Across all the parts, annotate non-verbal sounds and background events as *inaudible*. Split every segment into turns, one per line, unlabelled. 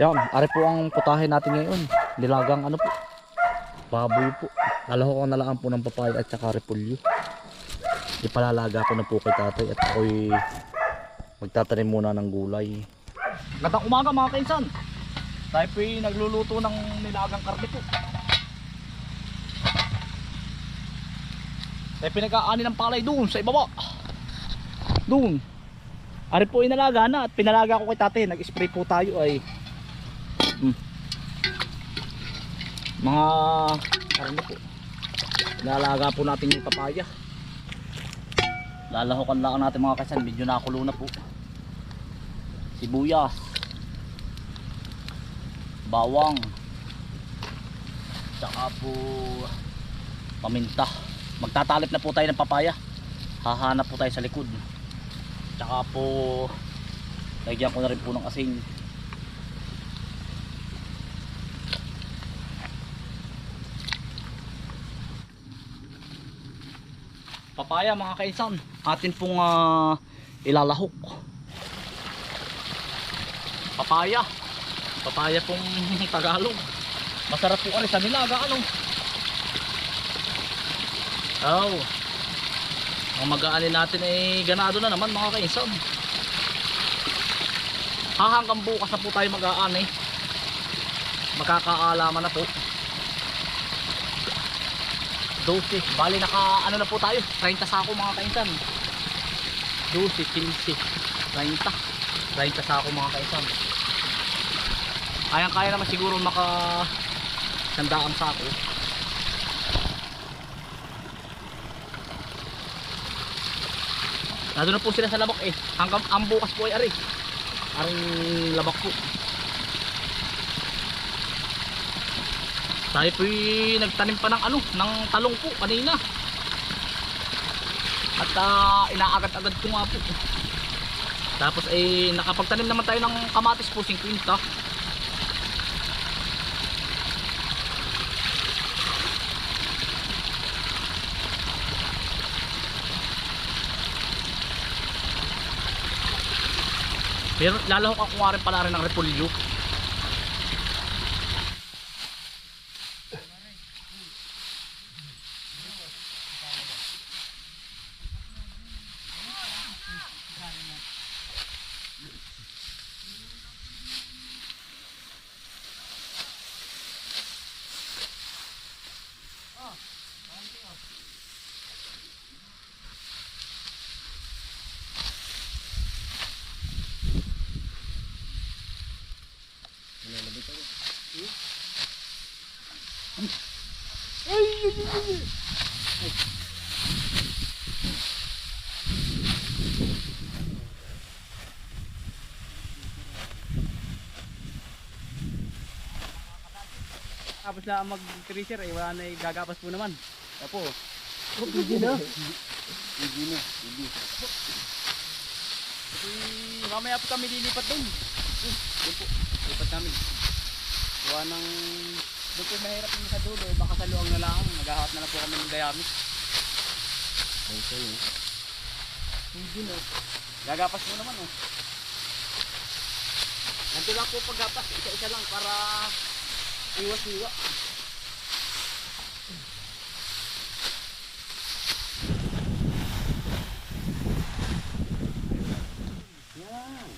Yan, ari po ang putahe natin ngayon. Nilagang ano po. Baboy po. Lalaho ko na lang po ng papaya at saka repulyo. Ipalalaga ko na po kay tatay at ako'y magtatanim muna ng gulay. Gandang umaga mga kainsan. Tayo po'y nagluluto ng nilagang karne po. Tayo pinag-aani ng palay doon sa ibaba. Doon. Ari po inalaga na at pinalaga ko kay tatay. Nag-spray po tayo ay Mm. Mga karne po. Inalaga po natin yung papaya. Lalahokan lang natin mga kasan. Medyo nakulo na po. Sibuyas. Bawang. Tsaka po paminta. Magtatalip na po tayo ng papaya. Hahanap po tayo sa likod. Tsaka po lagyan ko na rin po ng asin. Papaya mga kaisan. Atin pong ah, ilalahok. Papaya. Papaya pong *laughs* Tagalog. Masarap po kami sa nilaga ano? Oh. Ang mag-aanin natin ay ganado na naman mga kaisan. Ha hanggang bukas na po tayo mag-aan eh makakaalaman na po 12. Bali naka ano na po tayo. 30 sako mga kainsan. 12, 15, 30. 30 sako mga kainsan. Ayang kaya naman siguro maka sandaang sako. Nandun na po sila sa labak eh. Hanggang ang bukas po ay ari. Aring labak po. Tayo po'y nagtanim pa ng ano, ng talong po kanina. At ah, inaagat-agad ko nga po. Tapos eh nakapagtanim naman tayo ng kamatis po 50. Pero lalahok ako nga rin pala rin ng repolyo.
Tapos na mag-tracer eh, wala na eh, gagapas po naman. Opo.
Hindi na.
Hindi na, hindi. Mamaya po kami lilipat doon. Eh, doon po, lipat namin. Gawa ng, doon po mahirap yung sa dulo, baka sa luwang na lang, naghahat na lang po kami ng dayamit.
Okay.
Hindi na. Gagapas mo naman oh. Ganito lang po paggapas, isa-isa lang para iwas-iwa.
Yan.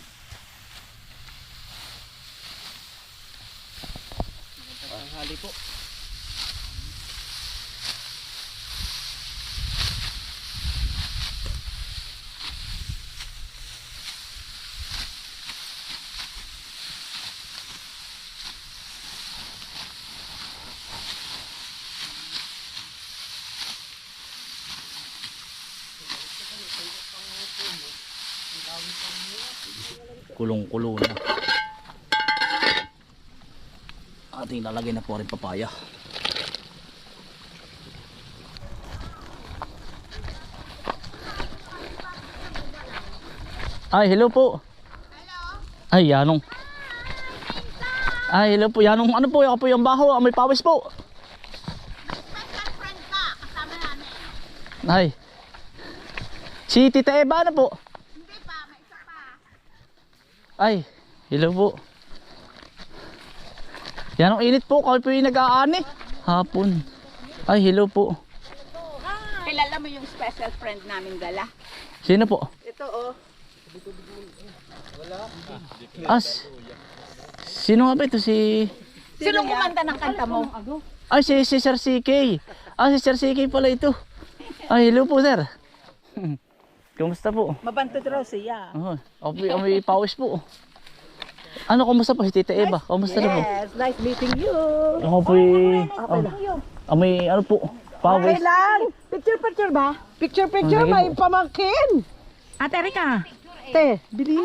Tanghali po.
kulong-kulo na. Ating lalagay na po rin papaya. Ay, hello po. Hello. Ay, yanong. Ay, hello po. Yanong, ano po, ako po yung baho. Amoy pawis po. Ay. Si Tita Eva, ano po?
Hindi pa, may isa pa.
Ay, hello po. Yan ang init po. Kami po yung nag-aani. Hapon. Ay, hello po.
Kilala mo yung special friend namin dala?
Sino po?
Ito oh.
As. Sino nga ba ito? Si...
Sino kumanta ng kanta mo?
Ay, si, si Sir CK. Ah, si Sir CK pala ito. Ay, hello po, sir. *laughs* Kumusta po?
Mabantot raw siya.
Oh, amoy, amoy pawis po. Ano, kumusta po si Tita Eva? Kumusta na po?
Yes, nice meeting you.
Ako po amoy, ano po? Pawis.
lang. Picture picture ba? Picture
picture, may
pamangkin. Ate Erika. Te, bili.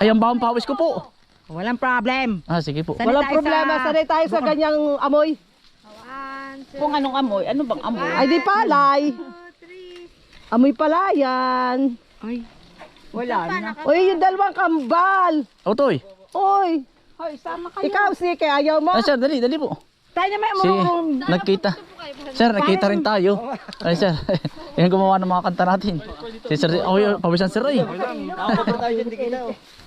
Ay, ang bahang pawis ko po.
Walang problem.
Ah, sige po.
Walang problema, sanay tayo sa ganyang amoy.
Kung anong amoy, ano bang amoy?
Ay di palay. Amoy palayan.
Wala na.
Uy, yung dalawang kambal.
Otoy.
Uy,
Hoy, sama kayo.
ikaw si kaya ayaw mo.
Ay, sir, dali, dali po.
Tayo na may
Si, nagkita. Sir, nagkita rin tayo. Ay, sir. *laughs* Yan gumawa ng mga kanta natin. Si Sir, oh, yun, pawisan sir eh.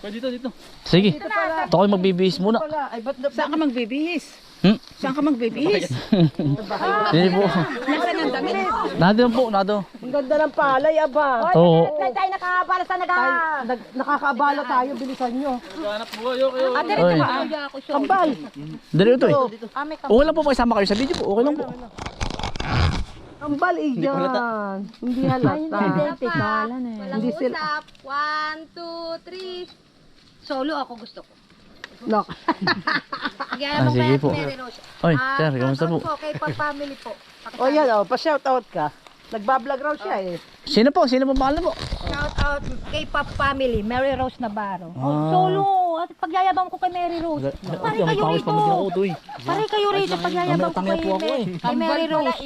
Dito, dito. Sige. Ito kayo magbibihis muna.
Ay, ba't na
Saan ka magbibihis?
Hmm?
Saan ka magbibihis? *laughs*
Hindi po.
Nasaan ang damit?
Nado po, nado.
Ang ganda ng palay, aba.
Oo.
tayo nakakabala sa naga. Nag, nakakaabala tayo, bilisan nyo.
Ate,
Oy.
rito ka.
Kambal.
Dali ito eh. Okay lang po makisama kayo sa video po. Okay lang po.
Kambal, iyan. Hindi halata. Hindi sila.
Usap. One, two, three. Solo ako gusto ko.
No.
Ah, sige po.
Mary Rose.
Oy,
Ah,
sir, kamusta po?
shoutout po kay Pag Family po.
O yan, o. Pa-shoutout ka. Nagbablog raw siya eh.
Sino po? Sino po pangalan po?
Shout out kay Pop Family, Mary Rose Navarro.
Ah.
Solo. At pagyayabang ko kay Mary Rose. Pare
Ay,
kayo rito. Pare kayo rito pagyayabang ko kay,
ako eh.
kay Mary Rose.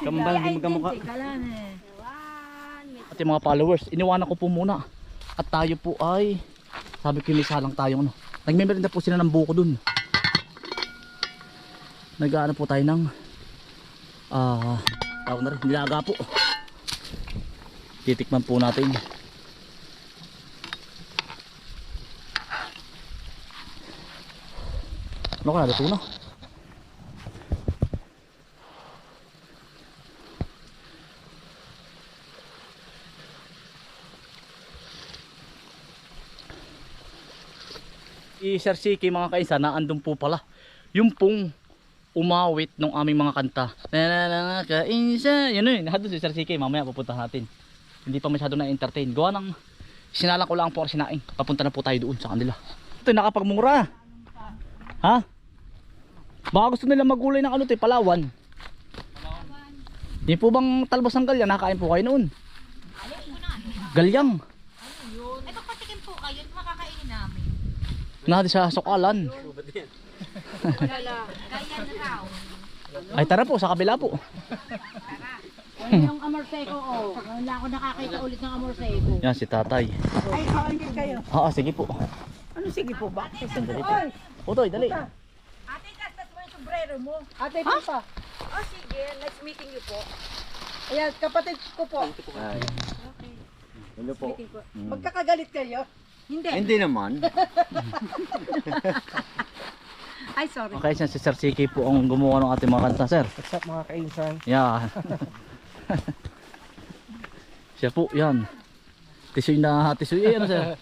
Kambal, di magkamukha. At yung mga followers, iniwanan ko po muna. At tayo po ay, sabi ko may salang tayo ano. Nagmemerenda po sila ng buko dun. Nag-ano po tayo ng, ah, tawag na rin, nilaga po. Titikman po natin. Ano kaya, luto na? Si Sir Siki mga kaisa na andun po pala. Yung pong umawit ng aming mga kanta. Na na na kainsa yun yun. Nandun si Sir Siki. Mamaya pupunta natin. Hindi pa masyado na entertain gawa ng sinalang ko lang po ang papunta na po tayo doon sa kanila. Ito nakapagmura. Ha? Baka gusto nila magulay ng ano ito eh, palawan. Di po bang talbos ng galya nakain po kayo noon? Galyang
Ay, papatikin po kayo. Makakainin namin.
Na sa
raw.
ay tara po sa kabila po
Yung amor seco, oh. Wala ako nakakita ulit ng amor seco.
yan si tatay
Ay, kawagin kayo.
Oo, sige po.
Ano sige po ba?
Dali po. Utoy, dali.
Ate, kastas mo yung sombrero mo.
Ate, pa.
Oh, sige. Nice meeting you po.
Ayan, kapatid ko po.
Ano po?
Magkakagalit kayo.
Hindi.
Hindi naman. *laughs*
Ay, sorry.
Okay, siya si Sir Siki po ang gumawa ng ating mga kanta, sir.
What's up mga kainsan?
Yan. *laughs* siya po, yan. Tisoy na tisoy. Eh, ano sir?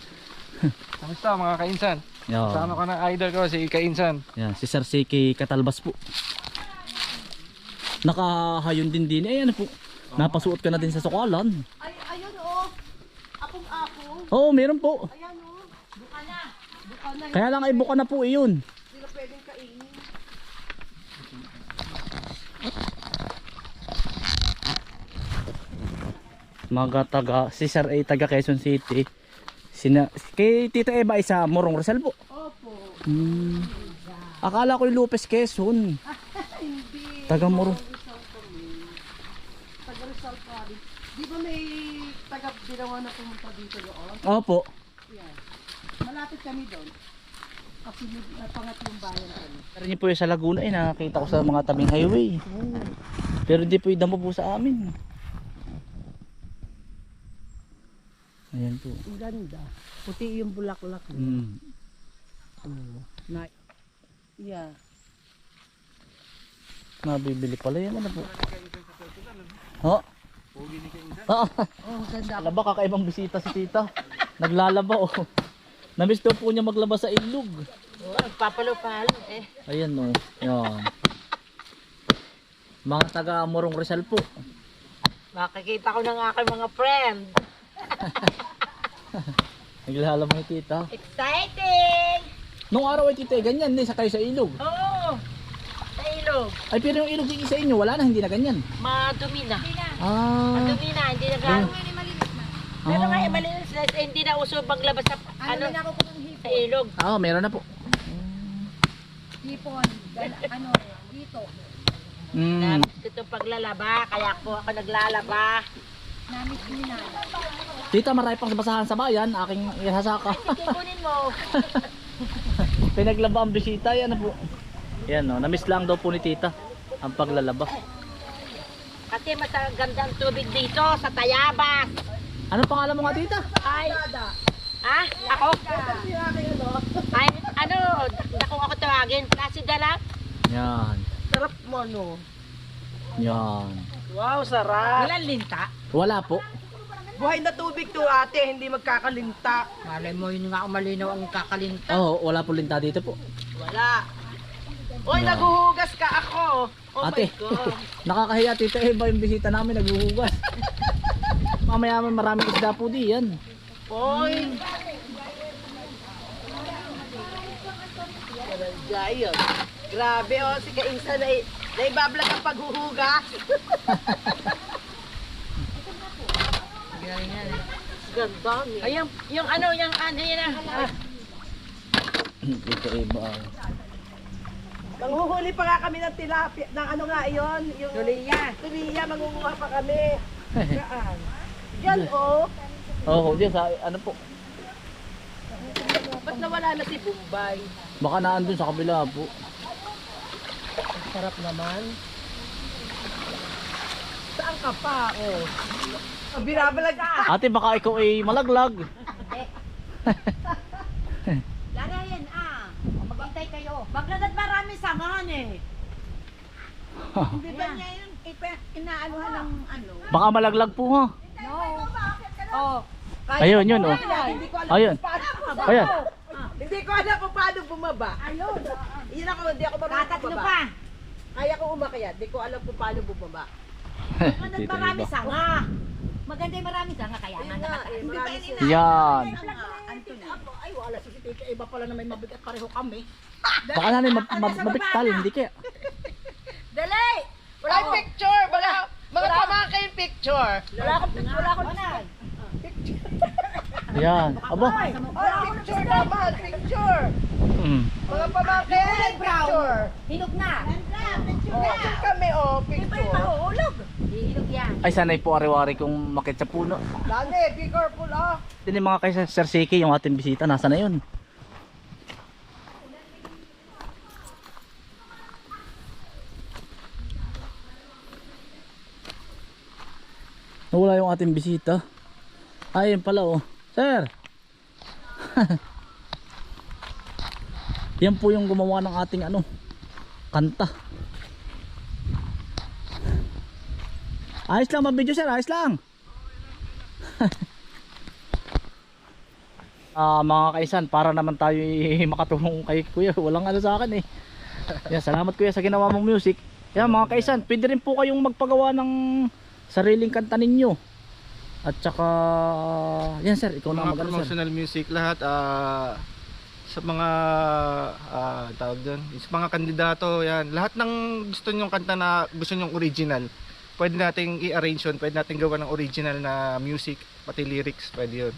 *laughs*
Kamusta mga kainsan?
Yan.
Kasama ko ng idol ko si Kainsan.
Yan, si Sir Siki Katalbas po. Nakahayon din din. Eh, ano po. Napasuot ka na din sa sukalan.
Ay.
Oo, meron po.
Ayan oh. Buka na. Buka na.
Kaya lang ay buka na po iyon.
Hindi na pwedeng kainin.
Mga taga, si Sir A taga Quezon City. Sina, kay Tita Eva isa Morong Rizal po.
Opo.
Hmm. Akala ko yung Lopez Quezon. *laughs* Taga Morong.
Taga Rizal Province. Di ba may taga Binawa na pumunta dito doon?
Opo.
Malapit kami doon. Kasi may pangatlong bayan kami.
Pero niyo po yung sa Laguna eh, nakakita ko sa mga tabing highway. Pero hindi po yung damo po sa amin. Ayan po.
Ang ganda. Puti yung bulaklak.
Mm.
Na,
Yeah.
Nabibili pala yan. Ano po? Ho? Oo.
Oh, ganda.
Alaba, kakaibang bisita si tita. Naglalaba oh. Namiss daw po niya maglaba sa ilog.
Papalo-palo eh.
Ayan oh. Yan. Mga taga Morong Rizal po.
Makikita ko ng aking mga friend. *laughs*
Naglalaba ni tita.
Exciting!
Nung araw ay tita, eh, ganyan din sa kayo sa ilog.
Oo! Sa ilog.
Ay pero yung ilog yung sa inyo, wala na, hindi na ganyan.
Madumi na.
Ah.
Madumi na, hindi na gano'n. Pero nga, eh, malinis na, eh, hindi na uso maglabas sa, ano, sa ilog.
Ah, meron na po.
Hipon. Gal- ano, dito.
Mm.
Ko itong paglalaba, kaya po ako naglalaba.
Namis ni na.
Tita, marami pang basahan sa bayan, aking ihasaka.
Sige, kunin mo. *laughs*
Pinaglaba ang bisita, yan na po. Yan no, namiss lang daw po ni tita ang paglalaba.
Kasi mas ganda ang tubig dito sa Tayabas.
Ano pangalan mo nga tita?
Ay, ah, ako? Ay, ano, ako ako tawagin, klase dala.
Yan.
Sarap mo, no?
Yan.
Wow, sarap.
Walang linta.
Wala po.
Buhay na tubig to ate, hindi magkakalinta.
Malay mo, yun nga ang malinaw ang kakalinta.
Oo, wala po linta dito po.
Wala. Uy,
Wow.
naguhugas ka ako. Oh
Ate,
my God. *laughs*
nakakahiya tita, eh ba yung bisita namin naghuhugas. *laughs* Mamaya man maraming isda po di yan.
Uy. Gayon. Grabe oh, si Kainsa na, na ibablog ang paghuhugas. *laughs* Ganda niya.
Ay, yung, yung ano, yung ano yun ah.
Dito iba.
Manghuhuli pa nga kami ng tilapia, ng ano nga iyon, yung
Tuliya.
tuliya, mangunguha pa kami. *laughs* Saan? Yan oh.
Oo, oh, diyan sa ano po.
Ba't nawala na si Bombay?
Baka naandun sa kabila po.
Sarap naman. Saan ka pa? Oh. Binabalag ka.
Ate, baka ikaw ay malaglag. *laughs* *laughs*
Lagayan ah. Maghintay kayo. Bagladat marami samahan eh.
Di ba niya yun, ipa- inaanuhan ng ano?
Baka malaglag po ha.
No. Oh.
Ayun, yun oh.
Hindi ko alam
Ayun.
kung paano bumaba.
Ayan.
Hindi ko alam kung paano bumaba.
Ayun.
Yun ako, hindi ako marunong
Tatatlo
bumaba.
pa.
Kaya ko umakyat, hindi ko alam kung paano bumaba.
Bagladat
Dito
marami
iba.
sanga. Maganda yung marami kaya nga
Ayun nga,
nakata.
eh, marami sila.
Yan.
Ay, wala si Tita. Iba pala na may mabigat pareho kami.
Baka na rin mab- mab- mabiktal, hindi kaya.
Dali! Wala yung picture! Wala! Mga pamangkin picture!
Wala akong wala akong na.
Yan. Aba.
Ay, picture naman! Picture!
Mm.
Mga pamangkin! Picture!
Hinog na.
Picture kami, oh! Picture!
Mahulog. Hinog yan.
Ay sanay po ariwari kung makit sa puno.
Dali, be careful, ah!
Din yung mga kaysa Sir Siki, yung ating bisita, nasa na yun? Nawala yung ating bisita. Ayun pala oh. Sir! *laughs* Yan po yung gumawa ng ating ano, kanta. Ayos lang ba video sir? Ayos lang. *laughs* Ah, mga kaisan, para naman tayo i- makatulong kay Kuya. Walang ano sa akin eh. *laughs* Yan, salamat Kuya sa ginawa mong music. Yan mga kaisan, pwede rin po kayong magpagawa ng sariling kanta ninyo. At saka, yan sir, ikaw na
mga
mag sir.
promotional music lahat ah, sa mga ah, tawag doon sa mga kandidato yan lahat ng gusto nyong kanta na gusto nyong original pwede nating i-arrange yun pwede nating gawa ng original na music pati lyrics pwede yun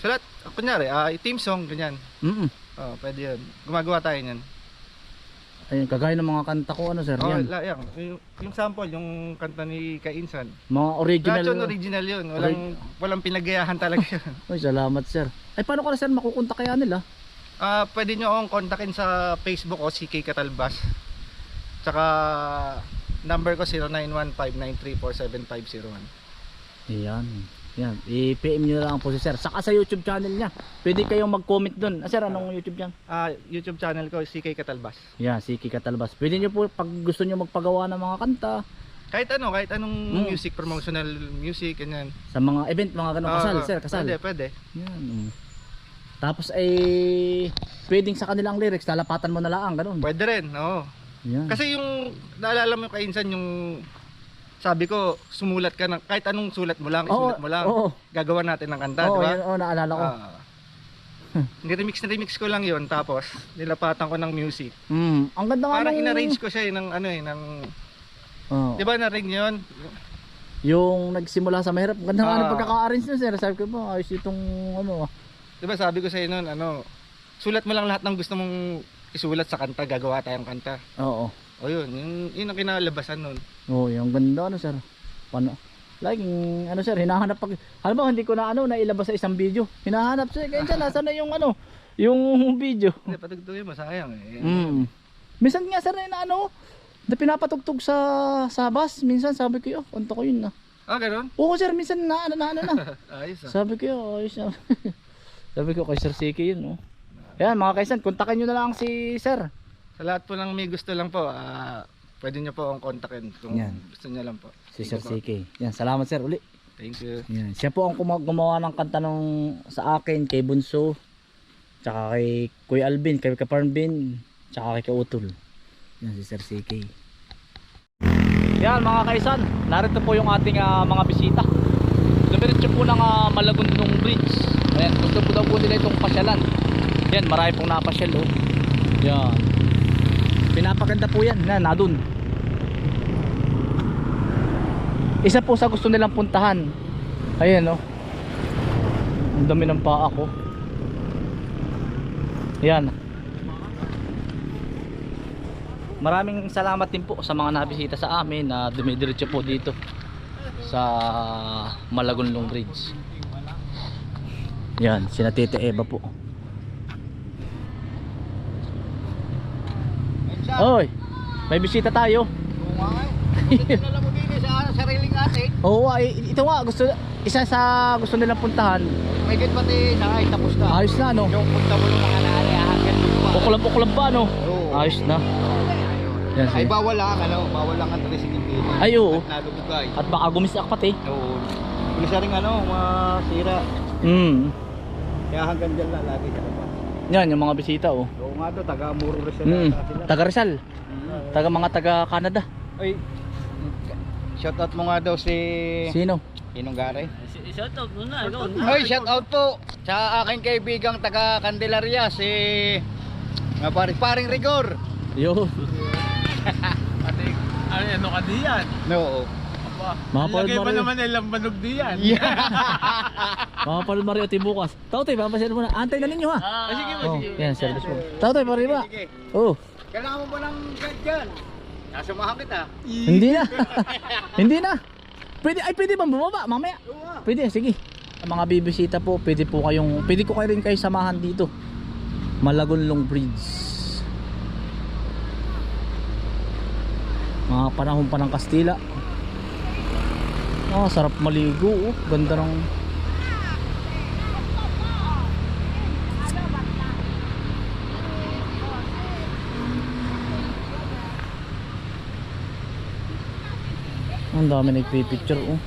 so lahat kunyari ah, team song ganyan
Mm
oh, pwede yun gumagawa tayo niyan
Ayun, kagaya ng mga kanta ko, ano sir,
oh,
yan.
la, yan. Yung, yung sample yung kanta ni Kainsan
Mga original.
lahat yun original yun walang, walang pinagayahan talaga yun *laughs*
Ay, salamat sir. Ay, paano ka na sir makukontak kaya nila?
Ah, pwede nyo akong kontakin sa Facebook o CK Katalbas. Tsaka number ko 0915934750.
Ayan. Yan, i-PM nyo na lang po si sir. Saka sa YouTube channel niya. Pwede kayong mag-comment doon. Ah, sir, anong YouTube channel?
Ah, YouTube channel ko, CK Katalbas.
Yan, si Kika Talbas. Pwede nyo po, pag gusto nyo magpagawa ng mga kanta,
Kahit ano, kahit anong
Mm.
music, promotional music, ganyan.
sa mga event, mga ganun, kasal,
Ah,
sir, kasal.
Pwede, pwede.
Yan. mm. Tapos ay pwedeng sa kanilang lyrics, lalapatan mo na lang, ganun.
Pwede rin, oo.
Yan.
Kasi yung, naalala mo kainsan yung, sabi ko, sumulat ka ng, kahit anong sulat mo lang, isulat mo lang.
Oo,
Gagawa natin ng kanta,
oo,
di ba?
yan, oo, naalala ko.
Ah. Ni-remix na remix ko lang yon tapos nilapatan ko ng music.
Mm, ang ganda nga
Parang
nung-
in-arrange ko siya eh, ng ano eh, ng
Oo.
'di ba na-ring 'yon?
Yung nagsimula sa mahirap, ganda nga
Ah.
ng pagkaka-arrange nyo, sir. Sabi ko ba, ayos itong ano, ah.
'Di ba sabi ko sa noon ano, sulat mo lang lahat ng gusto mong isulat sa kanta, gagawa tayong kanta.
Oo.
O yun, yun, yun ang kinalabasan nun.
Oo, yung ganda ano, sir. Paano? Laging ano sir, hinahanap pag Alam mo, hindi ko na ano nailabas sa isang video. Hinahanap sir, kaya dyan, nasa na yung ano, yung *laughs* video.
Hindi, patugtugin mo, sayang eh.
Mm. Minsan nga sir na ano, na pinapatugtog sa sa bus, minsan sabi ko, oh, kanta ko yun na.
Ah, ganun?
Oo sir, minsan na ano na ano na. *laughs*
Ayos ah.
sabi ko, ayos na. *laughs* sabi ko kay Sir Siki yun, oh. Ayan mga kaisan, kontakin nyo na lang si sir.
Sa lahat po ng may gusto lang po, ah, pwede niyo po akong kontakin kung
Yan.
gusto niyo lang po.
Si Sir
po.
Siki. Yan, salamat sir uli.
Thank you.
Yan. Siya po ang kuma- gumawa ng kanta nung sa akin, kay Bunso, tsaka kay Kuya Alvin, kay Kaparnbin, tsaka kay Kautol. Yan si Sir CK. Yan mga kaisan, narito po yung ating ah, mga bisita. Dumiretso po ng uh, Malagundong Bridge. Ayan, gusto po daw po nila itong pasyalan. Yan, marami pong napasyal oh. Yan. Pinapaganda po yan, na, na dun. Isa po sa gusto nilang puntahan. Ayan oh. Ang dami ng paa ko. Yan. Maraming salamat din po sa mga nabisita sa amin na dumidiretso po dito sa Malagonlong Bridge. Yan, sina Tita Eva po. Oy, may bisita tayo.
sariling atin.
Oo, ay, ito nga gusto isa sa gusto nilang puntahan.
May git pati nakay tapos na.
Ayos na no.
Yung punta mo ng mga naalihan ganun pa.
Ukulab-ukulab pa no.
Oo.
Ayos na. Yan,
Ay
sige.
bawal lang ano, bawal lang ang tricycle dito.
Ay, oo.
At nalubugay.
At baka gumisak pati.
Oo. Bisa rin ano, masira.
Mm.
Kaya hanggang dyan lang lagi sa kapag.
Yan yung mga bisita oh.
To, taga Muro Rizal
Mm.
sila.
Taga Rizal. Taga mga taga Canada.
Ay, shout out mo nga daw si
Sino?
Inong Gare. Shout out mo na. Ay, shout out po sa aking kaibigang taga Candelaria si nga paring paring Rigor.
Yo. *laughs*
Ano ka diyan? No.
Mga palad Mario.
nilang manog diyan. *laughs*
Mga palad Mario ti bukas. Tautoy, papasyal mo na. Antay na ninyo ha.
Ah, sige
Oh, yan, service mo. Tautoy, pare ba?
Sige.
Oh,
Kailangan mo ba ng guide dyan? Nasamahan kita.
hindi na. *laughs* hindi na. Pwede, ay pwede bang bumaba mamaya? Pwede, sige. Mga bibisita po, pwede po kayong, pwede ko kayo rin kayo samahan dito. Malagonlong Bridge. Mga panahon pa ng Kastila. Ah, sarap maligo. Oh. Ganda ng Ang dami nagpipicture oh.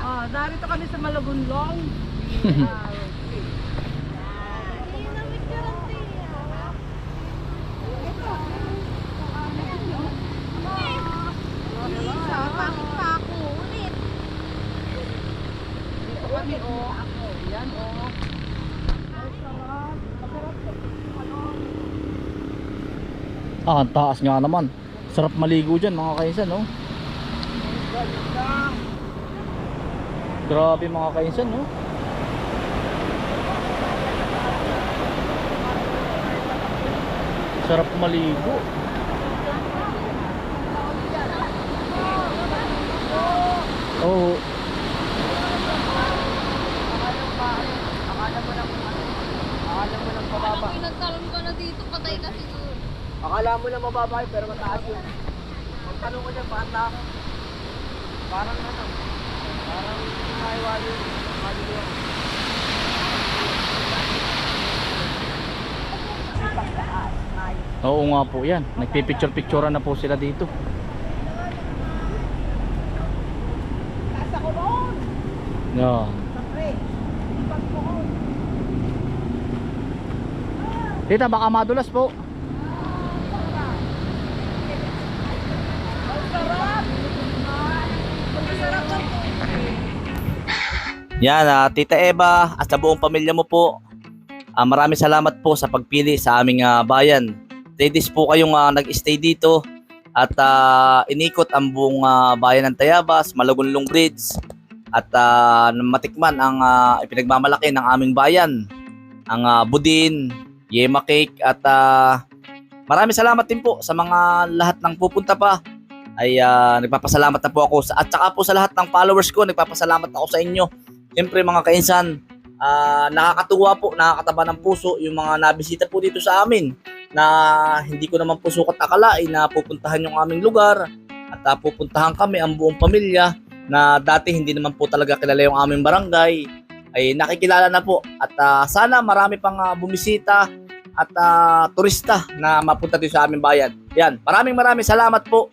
Oh, narito kami sa Malagunlong. kami *laughs*
ang taas nga naman. Sarap maligo dyan mga kaisan, no? Grabe mga kaisan, no? Sarap maligo. Oo.
Alam mo, nagtalon ka na dito, patay ka siguro.
Akala mo na mababa pero mataas yun.
tanong ko dyan, paanda ako. Parang ano, parang naiwali, mali ko ako.
Oo nga po yan. Nagpipicture-picturean na po sila dito. Yan. Tita, baka madulas po. Yan, ah, Tita Eva at sa buong pamilya mo po. Ah, maraming salamat po sa pagpili sa aming ah, bayan. 3 days po kayong ah, nag-stay dito at ah, inikot ang buong ah, bayan ng Tayabas, Malagunlong Bridge at ah, matikman ang ah, ipinagmamalaki ng aming bayan. Ang ah, budin, yema cake at ah, maraming salamat din po sa mga lahat ng pupunta pa ay ah, nagpapasalamat na po ako sa, at saka po sa lahat ng followers ko nagpapasalamat ako sa inyo. Siyempre mga kainsan, ah, nakakatuwa po, nakakataba ng puso yung mga nabisita po dito sa amin na hindi ko naman po sukat akalain na pupuntahan yung aming lugar at ah, pupuntahan kami ang buong pamilya na dati hindi naman po talaga kilala yung aming barangay ay nakikilala na po. At ah, sana marami pang ah, bumisita at ah, turista na mapunta dito sa aming bayan. Yan, maraming maraming salamat po